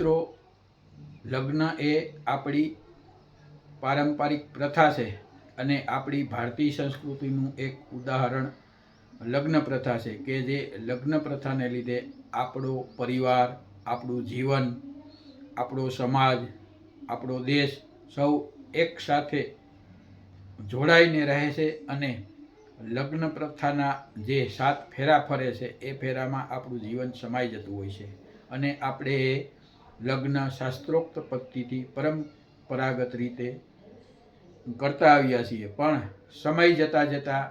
મિત્રો, લગ્ન એ આપણી પારંપરિક પ્રથા છે અને આપણી ભારતીય સંસ્કૃતિનું એક ઉદાહરણ લગ્ન પ્રથા છે કે જે લગ્ન પ્રથાને લીધે આપણો પરિવાર, આપણું જીવન, આપણો સમાજ, આપણો દેશ સૌ એક સાથે જોડાઈને રહે છે અને લગ્ન પ્રથાના જે સાત ફેરા ફરે છે એ ફેરામાં આપણું જીવન સમાઈ જતું હોય છે. અને આપણે લગ્ન શાસ્ત્રોક્ત પદ્ધતિથી પરંપરાગત રીતે કરતા આવ્યા છીએ. પણ સમય જતાં જતાં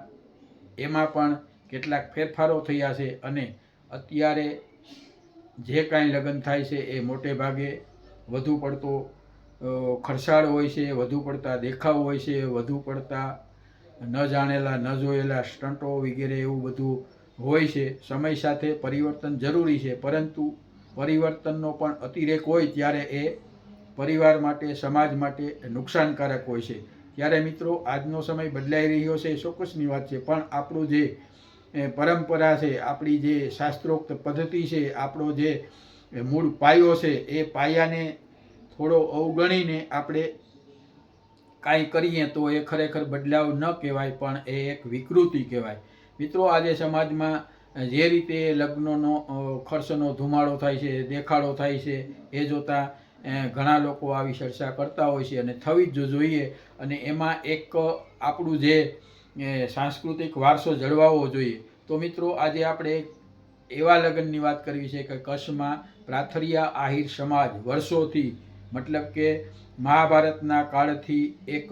એમાં પણ કેટલાક ફેરફારો થયા છે અને અત્યારે જે કાંઈ લગ્ન થાય છે એ મોટે ભાગે વધુ પડતો ખર્ચાળ હોય છે, વધુ પડતા દેખાવ હોય છે, વધુ પડતા ન જાણેલા, ન જોયેલા સ્ટંટો વગેરે એવું બધું હોય છે. સમય સાથે પરિવર્તન જરૂરી છે. પરંતુ પરિવર્તનનો પણ અતિરેક હોય ત્યારે એ પરિવાર માટે, સમાજ માટે નુકસાનકારક હોય છે. ત્યારે મિત્રો, આજનો સમય બદલાઈ રહ્યો છે, એ ચોક્કસની વાત છે. પણ આપણું જે પરંપરા છે, આપણી જે શાસ્ત્રોક્ત પદ્ધતિ છે, આપણો જે મૂળ પાયો છે, એ પાયાને થોડો અવગણીને આપણે કાંઈ કરીએ તો એ ખરેખર બદલાવ ન કહેવાય, પણ એ એક વિકૃતિ કહેવાય. મિત્રો, આજે સમાજમાં જે રીતે લગ્નનો ખર્ચનો ધુમાડો થાય છે, દેખાડો થાય છે, એ જોતાં ઘણા લોકો આવી ચર્ચા કરતા હોય છે અને થવી જ જોઈએ અને એમાં એક આપણું જે સાંસ્કૃતિક વારસો જળવાવો જોઈએ. તો મિત્રો, આજે આપણે એવા લગ્નની વાત કરવી છે કે કચ્છમાં પ્રાથરિયા આહિર સમાજ વર્ષોથી, મતલબ કે મહાભારતના કાળથી એક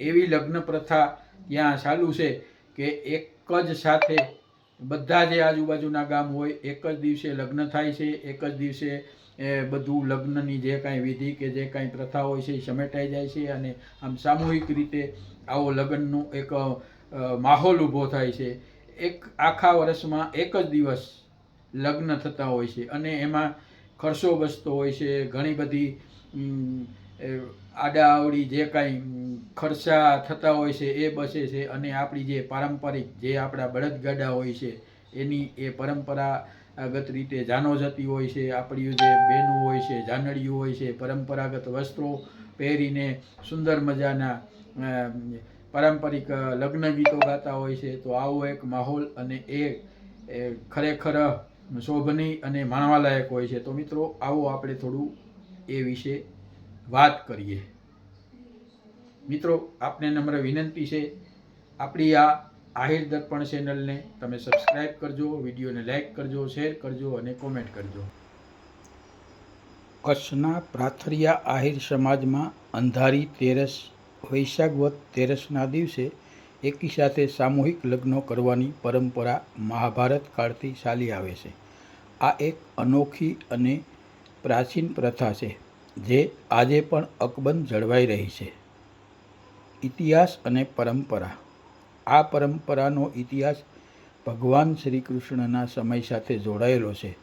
એવી લગ્ન પ્રથા ત્યાં ચાલુ છે કે એક જ સાથે બધા જે આજુબાજુના ગામ હોય, એક જ દિવસે લગ્ન થાય છે, એક જ દિવસે, એ, બધું લગ્નની જે કાંઈ વિધિ કે જે કાંઈ પ્રથા હોય છે, એ સમેટાઈ જાય છે અને આમ સામૂહિક રીતે આવો લગ્નનો એક માહોલ ઊભો થાય છે. એક આખા વર્ષમાં એક જ દિવસ લગ્ન થતા હોય છે અને એમાં ખર્ચો બચતો હોય છે, ઘણી બધી આડાઅવળી જે કાંઈ ખર્ચા થતા હોય છે, એ બસે છે અને આપણી જે પારંપરિક જે આપણા બળદગાડા હોય છે, એની એ પરંપરાગત રીતે જાનો જતી હોય છે. આપણી જે બહેનો હોય છે જાનડિયું હોય છે, પરંપરાગત વસ્ત્રો પહેરીને સુંદર મજાના પારંપરિક લગ્ન ગીતો ગાતા હોય છે, તો આવો એક માહોલ અને એ ખરેખર શોભની અને માણવાલાયક હોય છે. તો મિત્રો, આવો આપણે થોડું એ વિશે વાત કરીએ. મિત્રો, આપને નમ્ર વિનંતી છે. આપણી આ આહિર દર્પણ ચેનલને તમે સબસ્ક્રાઈબ કરજો, વિડીયોને લાઈક કરજો શેર કરજો અને કોમેન્ટ કરજો. કચ્છના પ્રાથરિયા આહિર સમાજમાં અંધારી તેરસ વૈશાખવત તેરસના દિવસે એકી સાથે સામૂહિક લગ્નો કરવાની પરંપરા મહાભારત કાળથી ચાલી આવે છે. આ એક અનોખી અને પ્રાચીન પ્રથા છે, જે આજે પણ અકબંધ જળવાઈ રહી છે. ઇતિહાસ અને પરંપરા. આ પરંપરાનો ઇતિહાસ ભગવાન શ્રી કૃષ્ણના સમય સાથે જોડાયેલો છે.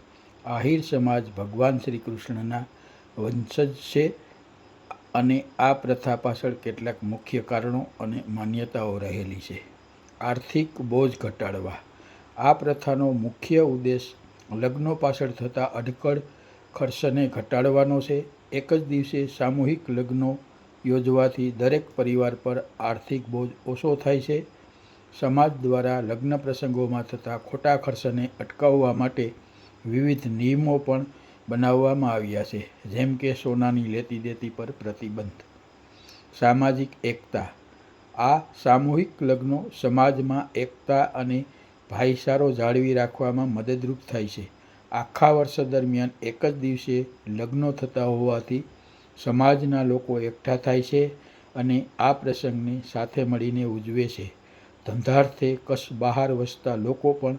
આહિર સમાજ ભગવાન શ્રી કૃષ્ણના વંશજ છે અને આ પ્રથા પાછળ કેટલાક મુખ્ય કારણો અને માન્યતાઓ રહેલી છે. આર્થિક બોજ ઘટાડવા. આ પ્રથાનો મુખ્ય ઉદ્દેશ લગ્નો પાછળ થતા અડકળ ખર્ચને ઘટાડવાનો છે. એક જ દિવસે સામૂહિક લગ્નો યોજવાથી દરેક પરિવાર પર આર્થિક બોજ ઓછો થાય છે. સમાજ દ્વારા લગ્ન પ્રસંગોમાં થતા ખોટા ખર્ચને અટકાવવા માટે વિવિધ નિયમો પણ બનાવવામાં આવ્યા છે, જેમ કે સોનાની લેતી દેતી પર પ્રતિબંધ. સામાજિક એકતા. આ સામૂહિક લગ્નો સમાજમાં એકતા અને ભાઈચારો જાળવી રાખવામાં મદદરૂપ થાય છે. આખા વર્ષ દરમિયાન એક જ દિવસે લગ્નો થતા હોવાથી સમાજના લોકો એકઠા થાય છે અને આ પ્રસંગને સાથે મળીને ઉજવે છે. ધંધાર્થે કચ્છ બહાર વસતા લોકો પણ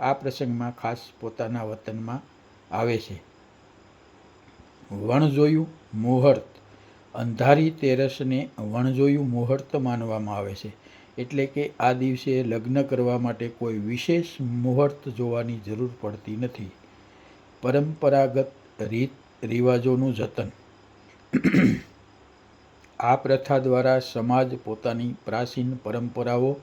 આ પ્રસંગમાં ખાસ પોતાના વતનમાં આવે છે. વણજોયું મુહૂર્ત. અંધારી તેરસને વણજોયું મુહૂર્ત માનવામાં આવે છે. એટલે કે આ દિવસે લગ્ન કરવા માટે કોઈ વિશેષ મુહૂર્ત જોવાની જરૂર પડતી નથી. પરંપરાગત રીત, રિવાજોનું જતન. આ પ્રથા દ્વારા સમાજ પોતાની પ્રાચીન પરંપરાઓ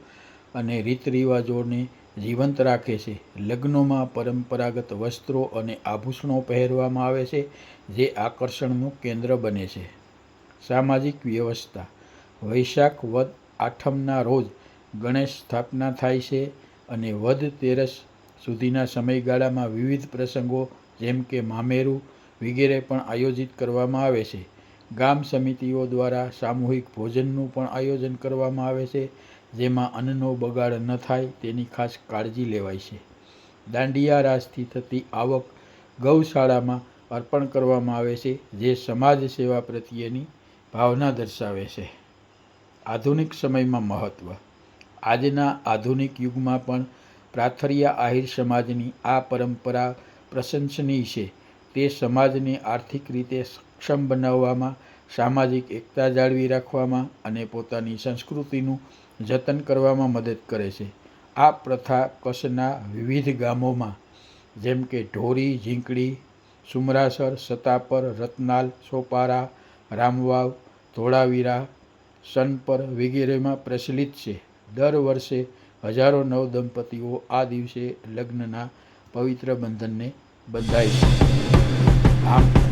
અને રીત રિવાજોને જીવંત રાખે છે. લગ્નોમાં પરંપરાગત વસ્ત્રો અને આભૂષણો પહેરવામાં આવે છે, જે આકર્ષણનું કેન્દ્ર બને છે. સામાજિક વ્યવસ્થા. વૈશાખ વદ આઠમના રોજ ગણેશ સ્થાપના થાય છે અને વદ તેરસ સુધીના સમયગાળામાં વિવિધ પ્રસંગો, જેમ કે મામેરું, વગેરે પણ આયોજિત કરવામાં આવે છે. ગામ સમિતિઓ દ્વારા સામૂહિક ભોજનનું પણ આયોજન કરવામાં આવે છે, જેમાં અન્નનો બગાડ ન થાય તેની ખાસ કાળજી લેવાય છે. દાંડિયા રાસથી થતી આવક ગૌશાળામાં અર્પણ કરવામાં આવે છે, જે સમાજ સેવા પ્રત્યેની ભાવના દર્શાવે છે. આધુનિક સમયમાં મહત્ત્વ આજના આધુનિક યુગમાં પણ પ્રાથરિયા આહિર સમાજની આ પરંપરા પ્રશંસનીય છે. તે સમાજને આર્થિક રીતે સક્ષમ બનાવવામાં, સામાજિક એકતા જાળવી રાખવામાં અને પોતાની સંસ્કૃતિનું જતન કરવામાં મદદ કરે છે. આ પ્રથા કચ્છના વિવિધ ગામોમાં, જેમ કે ઢોરી, ઝીંકડી, સુમરાસર સતાપર રતનાલ, સોપારા, રામવાવ, ધોળાવીરા, સનપર વગેરેમાં પ્રચલિત છે. દર વર્ષે હજારો નવદંપતીઓ આ દિવસે લગ્નના પવિત્ર બંધનને બંધાય છે. આમ